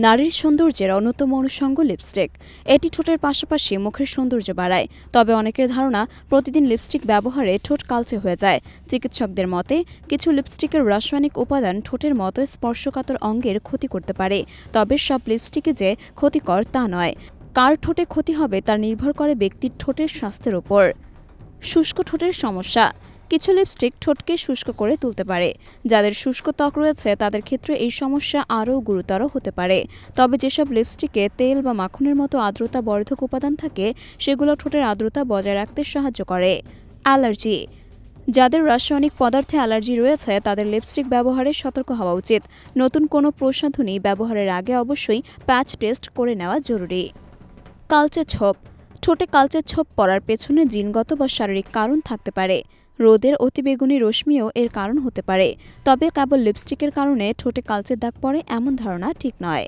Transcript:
নারীর সৌন্দর্যের অন্যতম অনুষঙ্গ লিপস্টিক এটি ঠোঁটের পাশাপাশি মুখের সৌন্দর্য বাড়ায়। তবে অনেকের ধারণা, প্রতিদিন লিপস্টিক ব্যবহারে ঠোঁট কালচে হয়ে যায়। চিকিৎসকদের মতে, কিছু লিপস্টিকের রাসায়নিক উপাদান ঠোঁটের মতো স্পর্শকাতর অঙ্গের ক্ষতি করতে পারে। তবে সব লিপস্টিকে যে ক্ষতিকর তা নয়। কার ঠোঁটে ক্ষতি হবে তা নির্ভর করে ব্যক্তির ঠোঁটের স্বাস্থ্যের ওপর শুষ্ক ঠোঁটের সমস্যা। কিছু লিপস্টিক ঠোঁটকে শুষ্ক করে তুলতে পারে। যাদের শুষ্ক ত্বক রয়েছে, তাদের ক্ষেত্রে এই সমস্যা আরও গুরুতর হতে পারে। তবে যেসব লিপস্টিকে তেল বা মাখনের মতো আর্দ্রতা বর্ধক উপাদান থাকে, সেগুলো ঠোঁটের আর্দ্রতা বজায় রাখতে সাহায্য করে। অ্যালার্জি। যাদের রাসায়নিক পদার্থে অ্যালার্জি রয়েছে, তাদের লিপস্টিক ব্যবহারে সতর্ক হওয়া উচিত। নতুন কোনো প্রসাধনী ব্যবহারের আগে অবশ্যই প্যাচ টেস্ট করে নেওয়া জরুরি। কালচে ছোপ। ঠোঁটে কালচে ছোপ পড়ার পেছনে জিনগত বা শারীরিক কারণ থাকতে পারে। রোদের অতিবেগুনি রশ্মিও এর কারণ হতে পারে। তবে কেবল লিপস্টিকের কারণে ঠোঁটে কালচে দাগ পড়ে এমন ধারণা ঠিক নয়।